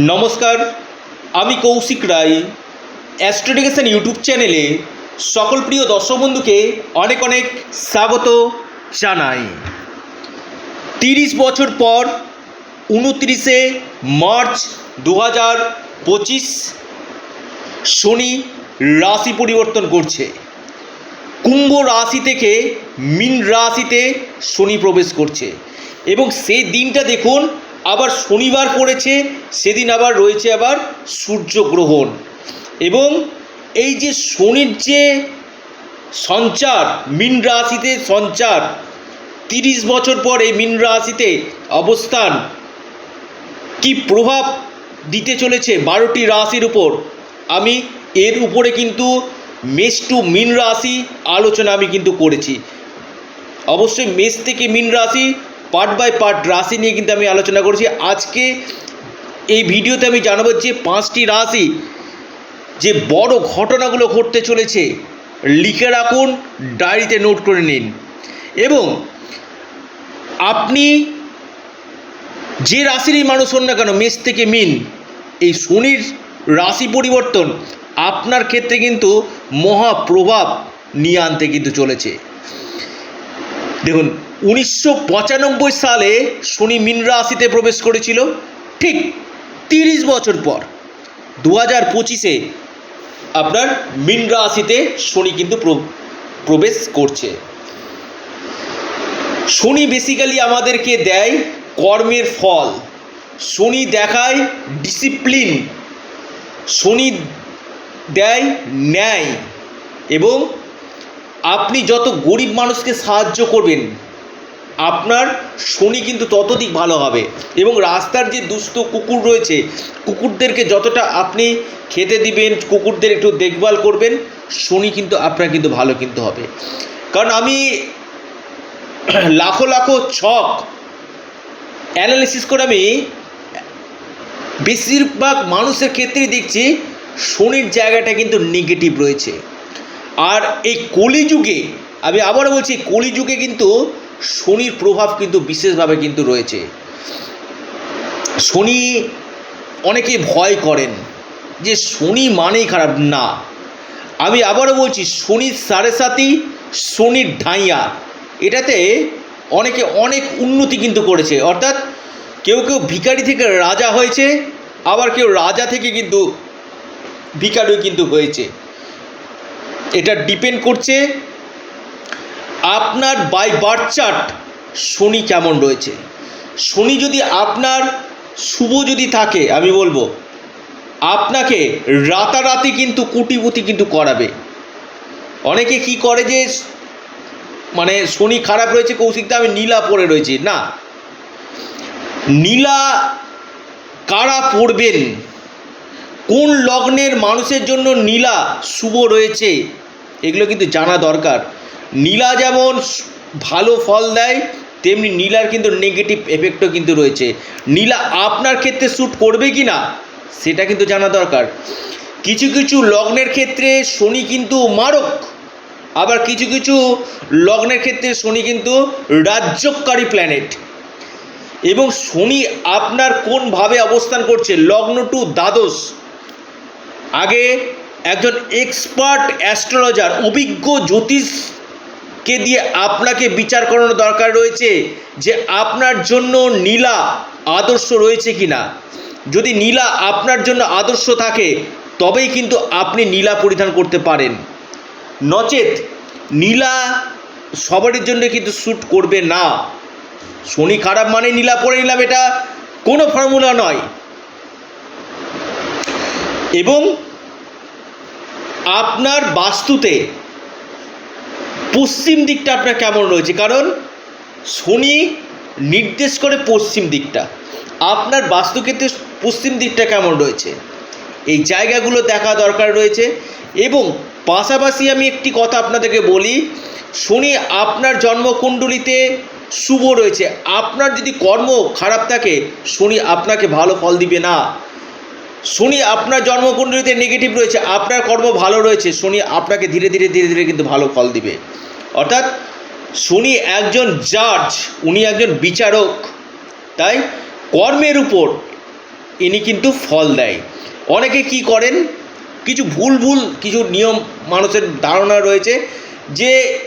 নমস্কার, আমি কৌশিক রায়। অ্যাস্ট্রোডিকেশন ইউটিউব চ্যানেলে সকল প্রিয় দর্শক বন্ধুকে অনেক অনেক স্বাগত জানাই। তিরিশ বছর পর উনত্রিশে মার্চ দু হাজার পঁচিশ শনি রাশি পরিবর্তন করছে। কুম্ভ রাশি থেকে মীন রাশিতে শনি প্রবেশ করছে। এবং সেই দিনটা দেখুন আবার শনিবার পড়েছে, সেদিন আবার রয়েছে আবার সূর্যগ্রহণ। এবং এই যে শনির যে সঞ্চার, মীন রাশিতে সঞ্চার, তিরিশ বছর পর এই মীন রাশিতে অবস্থান, কি প্রভাব দিতে চলেছে বারোটি রাশির উপর? আমি এর উপরে কিন্তু মেষ টু মীন রাশি আলোচনা আমি কিন্তু করেছি। অবশ্যই মেষ থেকে মীন রাশি পার্ট বাই পার্ট রাশি নিয়ে কিন্তু আমি আলোচনা করেছি। আজকে এই ভিডিওতে আমি জানাব যে পাঁচটি রাশি যে বড় ঘটনাগুলো ঘটতে চলেছে, লিখে রাখুন ডায়েরিতে নোট করে নিন। এবং আপনি যে রাশিরই মানুষ হন না কেন, মেষ থেকে মিন, এই শনির রাশি পরিবর্তন আপনার ক্ষেত্রে কিন্তু মহা প্রভাব নিয়ে আনতে কিন্তু চলেছে। দেখুন, উনিশশো পঁচানব্বই সালে শনি মিন রাশিতে প্রবেশ করেছিল, ঠিক তিরিশ বছর পর। দু হাজার পঁচিশে আপনার মিন রাশিতে শনি কিন্তু প্রবেশ করছে। শনি বেসিক্যালি আমাদেরকে দেয় কর্মের ফল। শনি দেখায় ডিসিপ্লিন শনি দেয় ন্যায়। এবং আপনি যত গরিব মানুষকে সাহায্য করবেন, আপনার শনি কিন্তু ততদিক ভালো হবে। এবং রাস্তার যে দুস্থ কুকুর রয়েছে, কুকুরদেরকে যতটা আপনি খেতে দিবেন, কুকুরদের একটু দেখভাল করবেন, শনি কিন্তু আপনার কিন্তু ভালো কিন্তু হবে। কারণ আমি লাখো লাখো ছক অ্যানালিসিস করে আমি বেশিরভাগ মানুষের ক্ষেত্রেই দেখছি, শনির জায়গাটা কিন্তু নেগেটিভ রয়েছে। আর এই কলিযুগে, আমি আবারও বলছি, কলিযুগে কিন্তু শনির প্রভাব কিন্তু বিশেষভাবে কিন্তু রয়েছে। শনি অনেকে ভয় করেন যে শনি মানেই খারাপ। না, আমি আবারও বলছি, শনির সাড়ে সাতি শনির ঢাইয়া, এটাতে অনেকে অনেক উন্নতি কিন্তু করেছে। অর্থাৎ কেউ কেউ ভিখারি থেকে রাজা হয়েছে, আবার কেউ রাজা থেকে কিন্তু ভিকারি কিন্তু হয়েছে। এটা ডিপেন্ড করছে আপনার বাই বার্থ চার্ট শনি কেমন রয়েছে। শনি যদি আপনার শুভ যদি থাকে, আমি বলব, আপনাকে রাতারাতি কিন্তু কুটিপুতি কিন্তু করাবে। অনেকে কি করে যে মানে শনি খারাপ রয়েছে কৌশিকদা আমি নীলা পরে রয়েছি। না। নীলা কারা পড়বেন কোন লগ্নের মানুষের জন্য নীলা শুভ রয়েছে? এগুলো কিন্তু জানা দরকার। নীলা যেমন ভালো ফল দেয়, তেমনি নীলার কিন্তু নেগেটিভ এফেক্টও কিন্তু রয়েছে। নীলা আপনার ক্ষেত্রে শ্যুট করবে কি না, সেটা কিন্তু জানা দরকার। কিছু কিছু লগ্নের ক্ষেত্রে শনি কিন্তু মারক, আবার কিছু কিছু লগ্নের ক্ষেত্রে শনি কিন্তু রাজ্যকারী প্ল্যানেট এবং শনি আপনার কোনভাবে অবস্থান করছে, লগ্ন টু দ্বাদশ। আগে একজন এক্সপার্ট অ্যাস্ট্রোলজার, অভিজ্ঞ জ্যোতিষকে দিয়ে আপনাকে বিচার করানো দরকার রয়েছে যে আপনার জন্য নীলা আদর্শ রয়েছে কি না যদি নীলা আপনার জন্য আদর্শ থাকে, তবেই কিন্তু আপনি নীলা পরিধান করতে পারেন। নচেত নীলা সবারই জন্য কিন্তু শ্যুট করবে না। শনি খারাপ মানে নীলা পরে নিলাম, এটা কোনো ফর্মুলা নয়। এবং আপনার বাস্তুতে পশ্চিম দিকটা আপনার কেমন রয়েছে? কারণ শনি নির্দেশ করে পশ্চিম দিকটা। আপনার বাস্তুক্ষেত্রে পশ্চিম দিকটা কেমন রয়েছে? এই জায়গাগুলো দেখা দরকার রয়েছে। এবং পাশাপাশি আমি একটি কথা আপনাদেরকে বলি, শনি আপনার জন্মকুণ্ডলিতে শুভ রয়েছে। আপনার যদি কর্ম খারাপ থাকে, শনি আপনাকে ভালো ফল দিবে না। শনি আপনার জন্মকুণ্ডলিতে নেগেটিভ রয়েছে, আপনার কর্ম ভালো রয়েছে, শনি আপনাকে ধীরে ধীরে ধীরে ধীরে কিন্তু ভালো ফল দিবে। অর্থাৎ শনি একজন জাজ উনি একজন বিচারক, তাই কর্মের উপর ইনি কিন্তু ফল দেয়। অনেকে কি করেন? কিছু ভুল ভুল, কিছু নিয়ম মানুষের ধারণা রয়েছে যে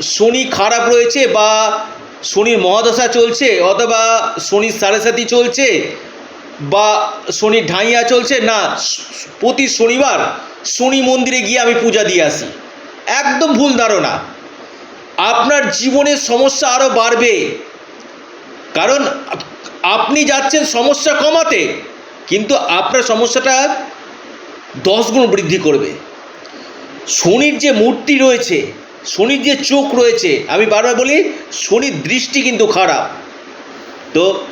শনি খারাপ রয়েছে বা শনির মহাদশা চলছে অথবা শনির সাড়ে সাথী চলছে বা শনির ঢাইয়া চলছে, না, প্রতি শনিবার শনি মন্দিরে গিয়ে আমি পূজা দিয়ে আসি। একদম ভুল ধারণা। আপনার জীবনের সমস্যা আরও বাড়বে। কারণ আপনি যাচ্ছেন সমস্যা কমাতে, কিন্তু আপনার সমস্যাটা দশ গুণ বৃদ্ধি করবে। শনির যে মূর্তি রয়েছে, শনির যে চোখ রয়েছে, আমি বারবার বলি, শনির দৃষ্টি কিন্তু খারাপ। তো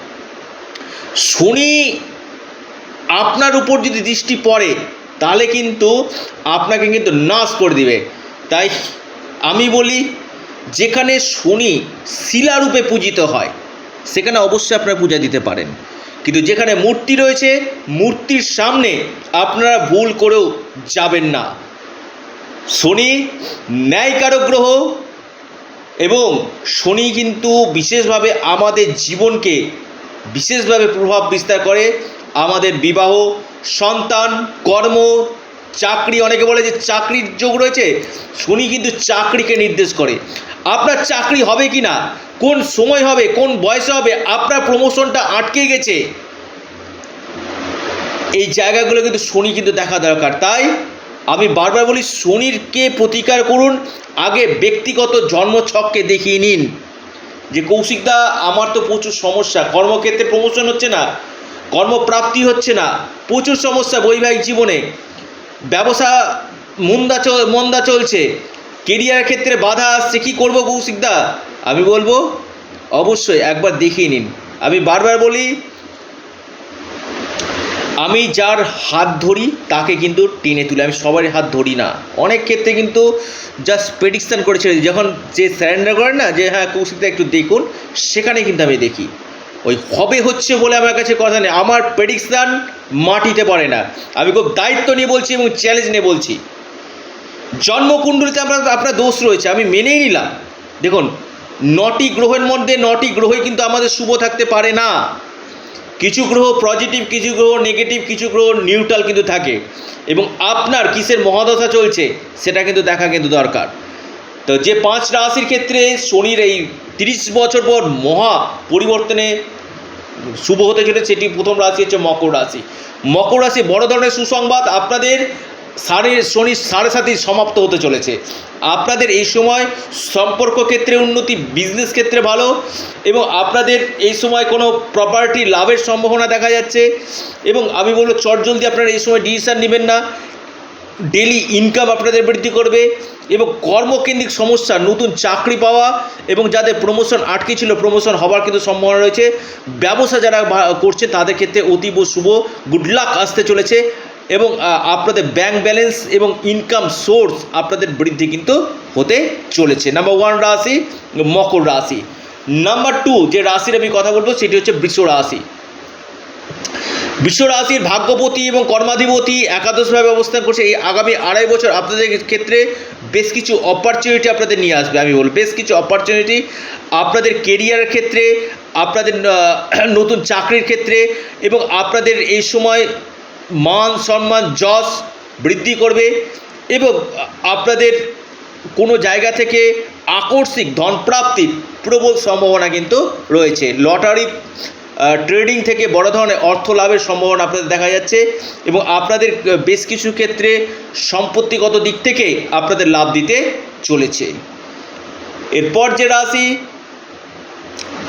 শনি আপনার উপর যদি দৃষ্টি পড়ে, তাহলে কিন্তু আপনাকে কিন্তু নাশ করে দিবে। তাই আমি বলি, যেখানে শনি শিলারূপে পূজিত হয়, সেখানে অবশ্যই আপনারা পূজা দিতে পারেন। কিন্তু যেখানে মূর্তি রয়েছে, মূর্তির সামনে আপনারা ভুল করেও যাবেন না। শনি ন্যায়কারক গ্রহ এবং শনি কিন্তু বিশেষভাবে আমাদের জীবনকে বিশেষভাবে প্রভাব বিস্তার করে আমাদের বিবাহ, সন্তান, কর্ম, চাকরি, অনেকে বলে যে চাকরির যোগ রয়েছে, শনি কিন্তু চাকরিকে নির্দেশ করে। আপনার চাকরি হবে কি না, কোন সময় হবে, কোন বয়সে হবে, আপনার প্রমোশনটা আটকে গেছে, এই জায়গাগুলো কিন্তু শনি কিন্তু দেখা দরকার। তাই আমি বারবার বলি শনিরকে প্রতিকার করুন, আগে ব্যক্তিগত জন্মছককে দেখিয়ে নিন। যে কৌশিকদা আমার তো প্রচুর সমস্যা। কর্মক্ষেত্রে প্রমোশন হচ্ছে না, কর্মপ্রাপ্তি হচ্ছে না, প্রচুর সমস্যা বৈবাহিক জীবনে। ব্যবসা মন্দা মন্দা চলছে কেরিয়ার ক্ষেত্রে বাধা আসছে, কী করব কৌশিকদা আমি বলব, অবশ্যই একবার দেখিয়ে নিন। আমি বারবার বলি আমি যার হাত ধরি, তাকে কিন্তু টেনে তুলি আমি সবারই হাত ধরি না। অনেক ক্ষেত্রে কিন্তু জাস্ট প্রেডিকশান করে ছেড়ে যখন যে স্যারেন্ডার করে না, যে হ্যাঁ কৌশিকদা একটু দেখুন, সেখানে কিন্তু আমি দেখি। ওই হবে হচ্ছে বলে আমার কাছে কথা নেই। আমার প্রেডিকশান মাটিতে পড়ে না। আমি খুব দায়িত্ব নিয়ে বলছি এবং চ্যালেঞ্জ নিয়ে বলছি। জন্মকুণ্ডলিতে আপনার আপনার দোষ রয়েছে, আমি মেনেই নিলাম। দেখুন, নটি গ্রহের মধ্যে নটি গ্রহই কিন্তু আমাদের শুভ থাকতে পারে না। কিছু গ্রহ পজিটিভ, কিছু গ্রহ নেগেটিভ, কিছু গ্রহ নিউট্রাল কিন্তু থাকে। এবং আপনার কিসের মহাদশা চলছে, সেটা কিন্তু দেখা কিন্তু দরকার। তো যে পাঁচ রাশির ক্ষেত্রে শনির এই তিরিশ বছর পর মহা পরিবর্তনে শুভ হতে চলেছে, সেটি প্রথম রাশি হচ্ছে মকর রাশি। মকর রাশি বড় ধরনের সুসংবাদ আপনাদের সাড়ে শনি সাড়ে সাথে সমাপ্ত হতে চলেছে। আপনাদের এই সময় সম্পর্ক ক্ষেত্রে উন্নতি বিজনেস ক্ষেত্রে ভালো এবং আপনাদের এই সময় কোনো প্রপার্টি লাভের সম্ভাবনা দেখা যাচ্ছে এবং আমি বলব চটজলদি আপনারা এই সময় ডিসিশান নেবেন না। ডেলি ইনকাম আপনাদের বৃদ্ধি করবে এবং কর্মকেন্দ্রিক সমস্যা, নতুন চাকরি পাওয়া এবং যাদের প্রমোশন আটকে ছিল প্রমোশন হবার কিন্তু সম্ভাবনা রয়েছে। ব্যবসা যারা করছে তাদের ক্ষেত্রে অতীব শুভ গুড লাক আসতে চলেছে। এবং আপনাদের ব্যাংক ব্যালেন্স এবং ইনকাম সোর্স আপনাদের বৃদ্ধি কিন্তু হতে চলেছে। নাম্বার ওয়ান রাশি, মকর রাশি। নাম্বার টু যে রাশির আমি কথা বলব, সেটি হচ্ছে বৃষ রাশি। বিশ্ব রাশির ভাগ্যপতি এবং কর্মাধিপতি একাদশভাবে অবস্থান করছে। এই আগামী আড়াই বছর আপনাদের ক্ষেত্রে বেশ কিছু অপরচুনিটি আপনাদের নিয়ে আসবে, আমি বলব। বেশ কিছু অপরচুনিটি আপনাদের কেরিয়ারের ক্ষেত্রে, আপনাদের নতুন চাকরির ক্ষেত্রে এবং আপনাদের এই সময় মান সম্মান যশ বৃদ্ধি করবে এবং আপনাদের কোনো জায়গা থেকে আকস্মিক ধনপ্রাপ্তির প্রবল সম্ভাবনা কিন্তু রয়েছে। লটারি ট্রেডিং থেকে বড় ধরনের অর্থ লাভের সম্ভাবনা আপনাদের দেখা যাচ্ছে এবং আপনাদের বেশ কিছু ক্ষেত্রে সম্পত্তিগত দিক থেকে আপনাদের লাভ দিতে চলেছে। এরপর যে রাশি,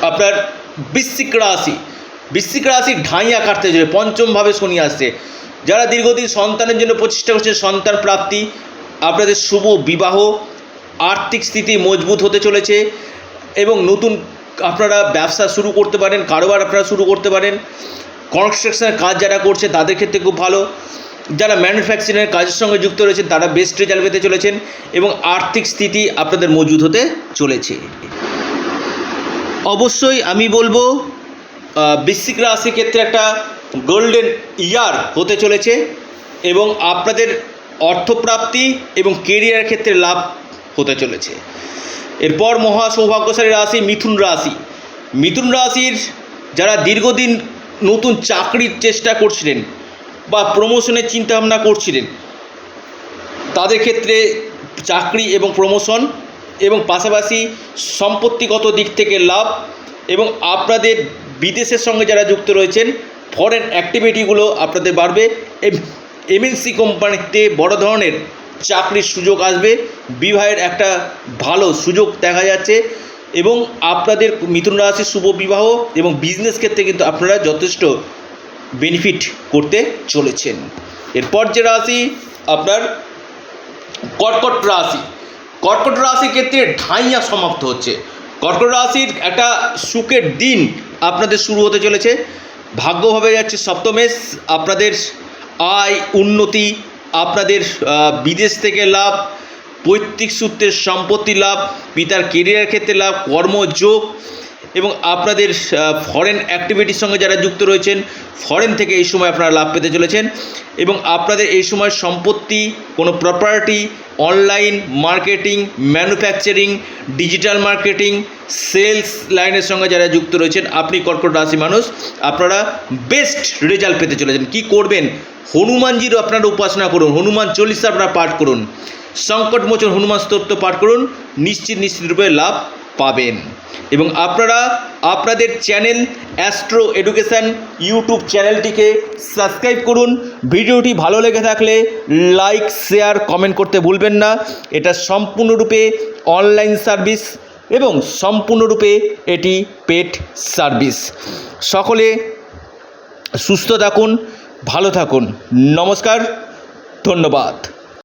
আপনার বৃশ্চিক রাশি বৃশ্চিক রাশি ঢাইয়া কাটতে চলে পঞ্চমভাবে শনি আসছে। যারা দীর্ঘদিন সন্তানের জন্য প্রচেষ্টা করছে সন্তান প্রাপ্তি, আপনাদের শুভ বিবাহ, আর্থিক স্থিতি মজবুত হতে চলেছে এবং নতুন আপনারা ব্যবসা শুরু করতে পারেন, কারোবার আপনারা শুরু করতে পারেন। কনস্ট্রাকশনের কাজ যারা করছে, তাদের ক্ষেত্রে খুব ভালো। যারা ম্যানুফ্যাকচারিংয়ের কাজের সঙ্গে যুক্ত রয়েছেন, তারা বেস্ট রেজাল্ট পেতে চলেছেন এবং আর্থিক স্থিতি আপনাদের মজবুত হতে চলেছে। অবশ্যই আমি বলব বৃশ্চিক রাশির ক্ষেত্রে একটা গোল্ডেন ইয়ার হতে চলেছে এবং আপনাদের অর্থপ্রাপ্তি এবং কেরিয়ার ক্ষেত্রে লাভ হতে চলেছে। এরপর মহা সৌভাগ্যশালী রাশি মিথুন রাশি। মিথুন রাশির যারা দীর্ঘদিন নতুন চাকরির চেষ্টা করছিলেন বা প্রমোশনের চিন্তাভাবনা করছিলেন, তাদের ক্ষেত্রে চাকরি এবং প্রমোশন এবং পাশাপাশি সম্পত্তিগত দিক থেকে লাভ এবং আপনাদের বিদেশের সঙ্গে যারা যুক্ত রয়েছেন ফরেন অ্যাক্টিভিটিগুলো আপনাদের বাড়বে। এমএনসি কোম্পানিতে বড় ধরনের চাকরির সুযোগ আসবে। বিবাহের একটা ভালো সুযোগ দেখা যাচ্ছে এবং আপনাদের মিথুন রাশির শুভ বিবাহ এবং বিজনেস ক্ষেত্রে কিন্তু আপনারা যথেষ্ট বেনিফিট করতে চলেছেন। এরপর যে রাশি, আপনার কর্কট রাশি। কর্কট রাশির ক্ষেত্রে ঢাইয়া সমাপ্ত হচ্ছে। কর্কট রাশির একটা সুখের দিন আপনাদের শুরু হতে চলেছে। ভাগ্যভাবে যাচ্ছে সপ্তমেশ। আপনাদের আয়, উন্নতি, আপনাদের বিদেশ থেকে লাভ, পৈতৃক সূত্রের সম্পত্তি লাভ, পিতার কেরিয়ার ক্ষেত্রে লাভ, কর্মযোগ এবং আপনাদের ফরেন অ্যাক্টিভিটির সঙ্গে যারা যুক্ত রয়েছেন ফরেন থেকে এই সময় আপনারা লাভ পেতে চলেছেন এবং আপনাদের এই সময় সম্পত্তি, কোনো property online marketing manufacturing digital marketing sales লাইনের সঙ্গে যারা যুক্ত রয়েছেন, আপনি কর্কট রাশি মানুষ, আপনারা বেস্ট রেজাল্ট পেতে চলেছেন। কি করবেন? হনুমানজিরও আপনারা উপাসনা করুন, হনুমান চল্লিশা আপনারা পাঠ করুন, সংকটমোচন হনুমান স্তোত্র পাঠ করুন, নিশ্চিত নিশ্চিত রূপে লাভ পাবেন। এবং আপনারা আপনাদের চ্যানেল অ্যাস্ট্রো এডুকেশান ইউটিউব চ্যানেলটিকে সাবস্ক্রাইব করুন। ভিডিওটি ভালো লেগে থাকলে লাইক, শেয়ার, কমেন্ট করতে ভুলবেন না। এটা সম্পূর্ণরূপে অনলাইন সার্ভিস এবং সম্পূর্ণরূপে এটি পেট সার্ভিস। সকলে সুস্থ থাকুন, ভালো থাকুন। নমস্কার, ধন্যবাদ।